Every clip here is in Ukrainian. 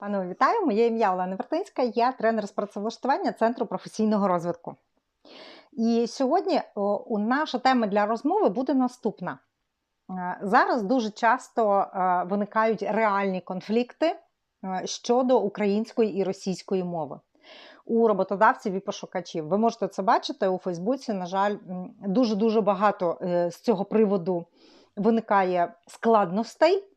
Панове, вітаю! Моє ім'я Олена Вертинська, я тренер з працевлаштування Центру професійного розвитку. І сьогодні у наша тема для розмови буде наступна. Е, Зараз дуже часто е, виникають реальні конфлікти е, щодо української і російської мови у роботодавців і пошукачів. Ви можете це бачити у Фейсбуці. На жаль, дуже-дуже багато е, з цього приводу виникає складностей.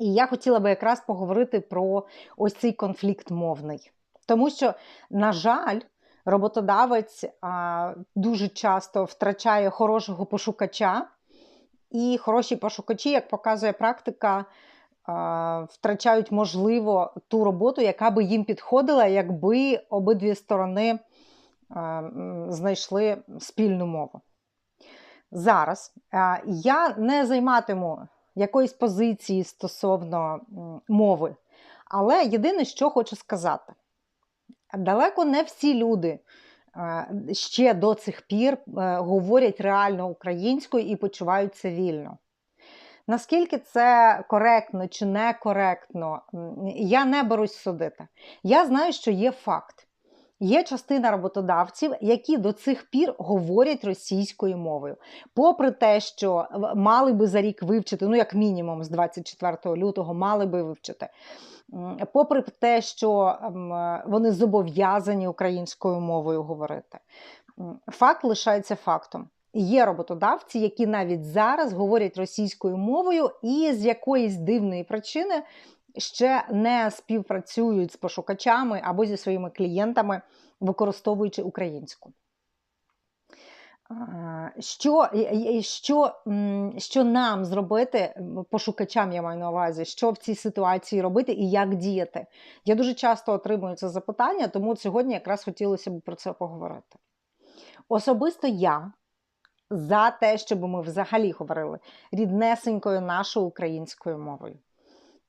І я хотіла би якраз поговорити про ось цей конфлікт мовний. Тому що, на жаль, роботодавець а, дуже часто втрачає хорошого пошукача, і хороші пошукачі, як показує практика, а, втрачають, можливо, ту роботу, яка би їм підходила, якби обидві сторони а, знайшли спільну мову. Зараз а, я не займатиму якоїсь позиції стосовно мови. Але єдине, що хочу сказати: далеко не всі люди е, ще до цих пір е, говорять реально українською і почуваються вільно. Наскільки це коректно чи некоректно, я не берусь судити. Я знаю, що є факт. Є частина роботодавців, які до цих пір говорять російською мовою, попри те, що мали би за рік вивчити, ну як мінімум з 24 лютого мали би вивчити. Попри те, що вони зобов'язані українською мовою говорити, факт лишається фактом. Є роботодавці, які навіть зараз говорять російською мовою, і з якоїсь дивної причини ще не співпрацюють з пошукачами або зі своїми клієнтами, використовуючи українську. Що, що, що нам зробити, пошукачам я маю на увазі, що в цій ситуації робити і як діяти? Я дуже часто отримую це запитання, тому сьогодні якраз хотілося б про це поговорити. Особисто я за те, щоб ми взагалі говорили ріднесенькою нашою українською мовою.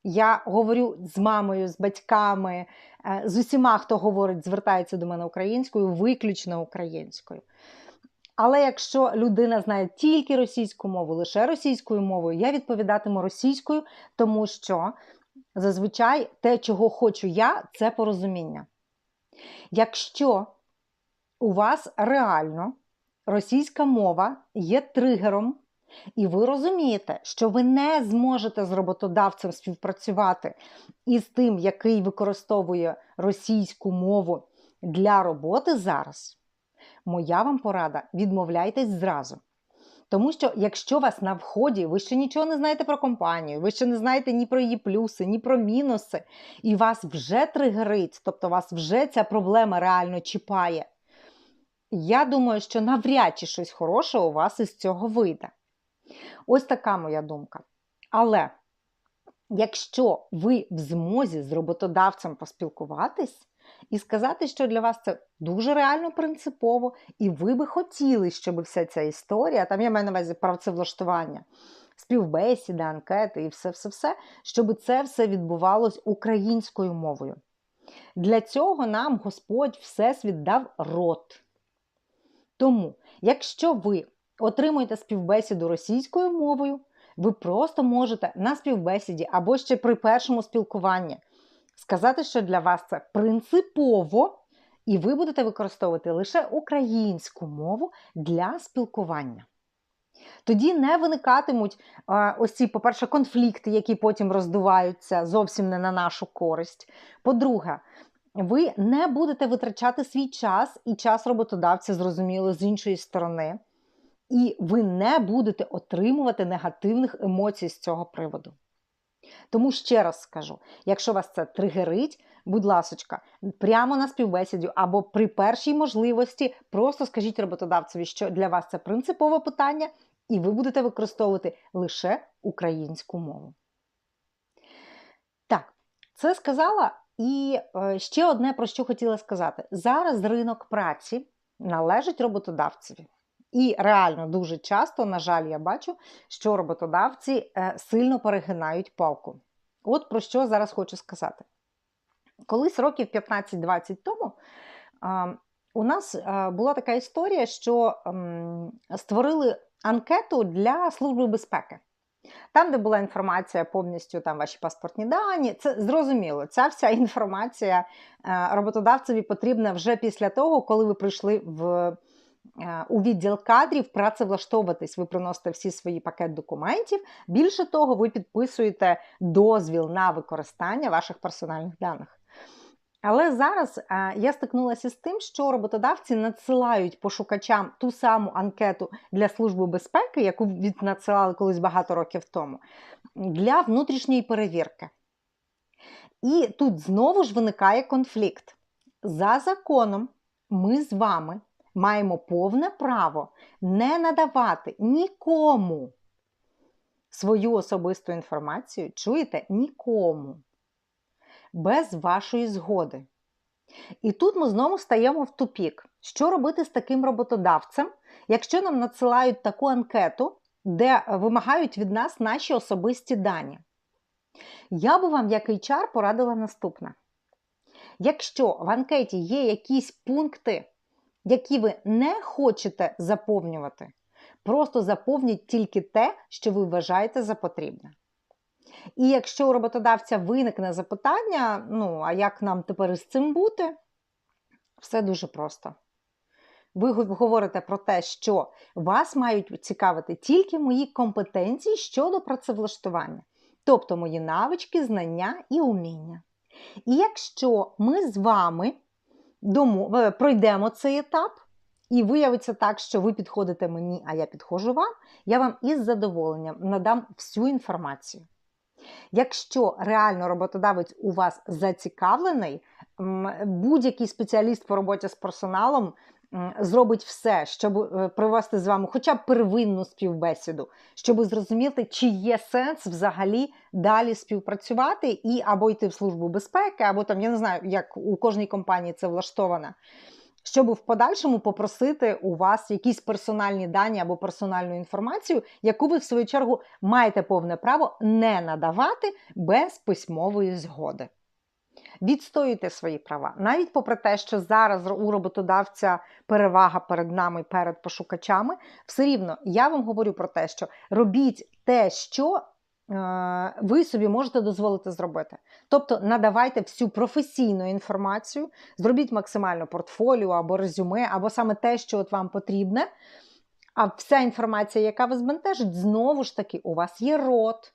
Я говорю з мамою, з батьками, е, з усіма, хто говорить, звертається до мене українською, виключно українською. Але якщо людина знає тільки російську мову, лише російською мовою, я відповідатиму російською, тому що зазвичай те, чого хочу я, це порозуміння. Якщо у вас реально російська мова є тригером, і ви розумієте, що ви не зможете з роботодавцем співпрацювати із тим, який використовує російську мову для роботи зараз, моя вам порада: відмовляйтесь зразу. Тому що якщо вас на вході, ви ще нічого не знаєте про компанію, ви ще не знаєте ні про її плюси, ні про мінуси, і вас вже тригерить, тобто вас вже ця проблема реально чіпає. Я думаю, що навряд чи щось хороше у вас із цього вийде. Ось така моя думка. Але якщо ви в змозі з роботодавцем поспілкуватись і сказати, що для вас це дуже реально принципово, і ви би хотіли, щоб вся ця історія, там я маю на увазі працевлаштування, співбесіди, анкети і все-все-все, щоб це все відбувалось українською мовою. Для цього нам Господь Всесвіт дав рот. Тому, якщо ви отримуєте співбесіду російською мовою, ви просто можете на співбесіді або ще при першому спілкуванні сказати, що для вас це принципово, і ви будете використовувати лише українську мову для спілкування. Тоді не виникатимуть а, ось ці, по-перше, конфлікти, які потім роздуваються зовсім не на нашу користь. По-друге, ви не будете витрачати свій час і час роботодавця, зрозуміло, з іншої сторони, і ви не будете отримувати негативних емоцій з цього приводу. Тому ще раз скажу: якщо вас це тригерить, будь ласочка, прямо на співбесіді або при першій можливості просто скажіть роботодавцеві, що для вас це принципове питання, і ви будете використовувати лише українську мову. Так, це сказала. І е, ще одне про що хотіла сказати: зараз ринок праці належить роботодавцеві. І реально дуже часто, на жаль, я бачу, що роботодавці е, сильно перегинають палку. От про що зараз хочу сказати. Колись років 15-20 тому у нас е, була така історія, що створили анкету для Служби безпеки. Там, де була інформація повністю там ваші паспортні дані, це зрозуміло. Ця вся інформація е, роботодавцеві потрібна вже після того, коли ви прийшли в. У відділ кадрів працевлаштовуватись, ви приносите всі свої пакет документів. Більше того, ви підписуєте дозвіл на використання ваших персональних даних. Але зараз я стикнулася з тим, що роботодавці надсилають пошукачам ту саму анкету для Служби безпеки, яку надсилали колись багато років тому, для внутрішньої перевірки. І тут знову ж виникає конфлікт. За законом, ми з вами маємо повне право не надавати нікому свою особисту інформацію, чуєте, нікому без вашої згоди. І тут ми знову стаємо в тупік. Що робити з таким роботодавцем, якщо нам надсилають таку анкету, де вимагають від нас наші особисті дані? Я би вам, як HR, порадила наступне. Якщо в анкеті є якісь пункти, які ви не хочете заповнювати, просто заповніть тільки те, що ви вважаєте за потрібне. І якщо у роботодавця виникне запитання, ну, а як нам тепер із цим бути, все дуже просто. Ви говорите про те, що вас мають цікавити тільки мої компетенції щодо працевлаштування, тобто мої навички, знання і уміння. І якщо ми з вами дому, пройдемо цей етап, і виявиться так, що ви підходите мені, а я підходжу вам, я вам із задоволенням надам всю інформацію. Якщо реально роботодавець у вас зацікавлений, будь-який спеціаліст по роботі з персоналом зробить все, щоб е, провести з вами хоча б первинну співбесіду, щоб зрозуміти, чи є сенс взагалі далі співпрацювати і або йти в службу безпеки, або там я не знаю, як у кожній компанії це влаштовано щоб в подальшому попросити у вас якісь персональні дані або персональну інформацію, яку ви в свою чергу маєте повне право не надавати без письмової згоди. Відстоюйте свої права, навіть попри те, що зараз у роботодавця перевага перед нами, перед пошукачами, все рівно я вам говорю про те, що робіть те, що Е, ви собі можете дозволити зробити. Тобто надавайте всю професійну інформацію, зробіть максимально портфоліо або резюме, або саме те, що от вам потрібне. А вся інформація, яка вас збентежить, знову ж таки, у вас є рот.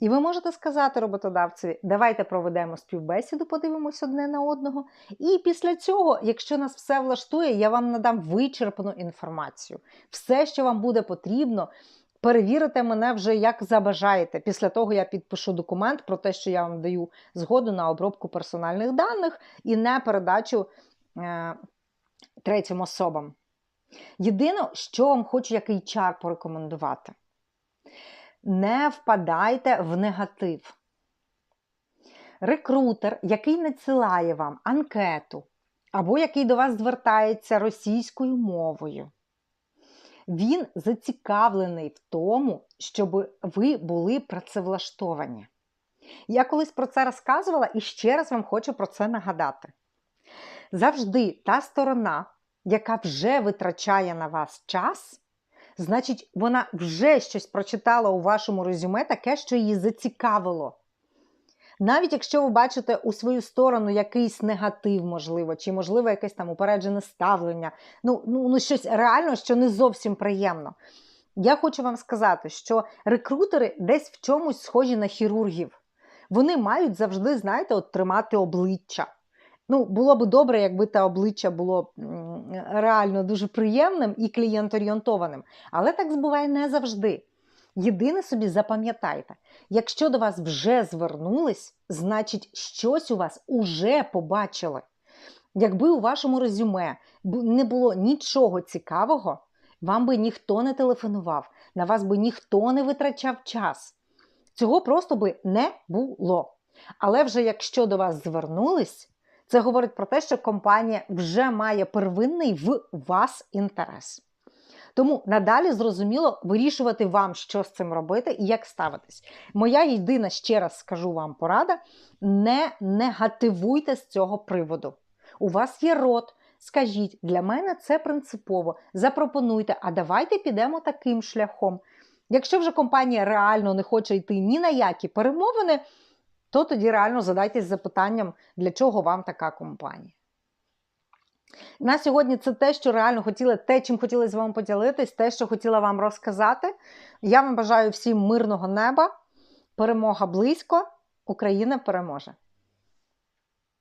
І ви можете сказати роботодавцеві, давайте проведемо співбесіду, подивимось одне на одного. І після цього, якщо нас все влаштує, я вам надам вичерпну інформацію. Все, що вам буде потрібно перевірите мене вже як забажаєте. Після того я підпишу документ про те, що я вам даю згоду на обробку персональних даних і не передачу е, третім особам. Єдине, що вам хочу який чар порекомендувати: не впадайте в негатив. Рекрутер, який надсилає вам анкету, або який до вас звертається російською мовою, він зацікавлений в тому, щоб ви були працевлаштовані. Я колись про це розказувала і ще раз вам хочу про це нагадати. Завжди та сторона, яка вже витрачає на вас час, значить, вона вже щось прочитала у вашому резюме, таке, що її зацікавило. Навіть якщо ви бачите у свою сторону якийсь негатив, можливо, чи, можливо, якесь там упереджене ставлення, ну, ну, ну щось реально, що не зовсім приємно. Я хочу вам сказати, що рекрутери десь в чомусь схожі на хірургів. Вони мають завжди, знаєте, от тримати обличчя. Ну, Було б добре, якби те обличчя було реально дуже приємним і клієнт-орієнтованим. Але так буває не завжди. Єдине собі запам'ятайте, якщо до вас вже звернулись, значить щось у вас уже побачили. Якби у вашому резюме не було нічого цікавого, вам би ніхто не телефонував, на вас би ніхто не витрачав час. Цього просто би не було. Але вже якщо до вас звернулись, це говорить про те, що компанія вже має первинний в вас інтерес. Тому надалі зрозуміло вирішувати вам, що з цим робити і як ставитись. Моя єдина ще раз скажу вам порада: не негативуйте з цього приводу. У вас є рот. Скажіть, для мене це принципово. Запропонуйте, а давайте підемо таким шляхом. Якщо вже компанія реально не хоче йти ні на які перемовини, то тоді реально задайтесь запитанням, для чого вам така компанія. На сьогодні це те, що реально хотіла, те, чим хотіла з вами поділитись, те, що хотіла вам розказати. Я вам бажаю всім мирного неба, перемога близько, Україна переможе!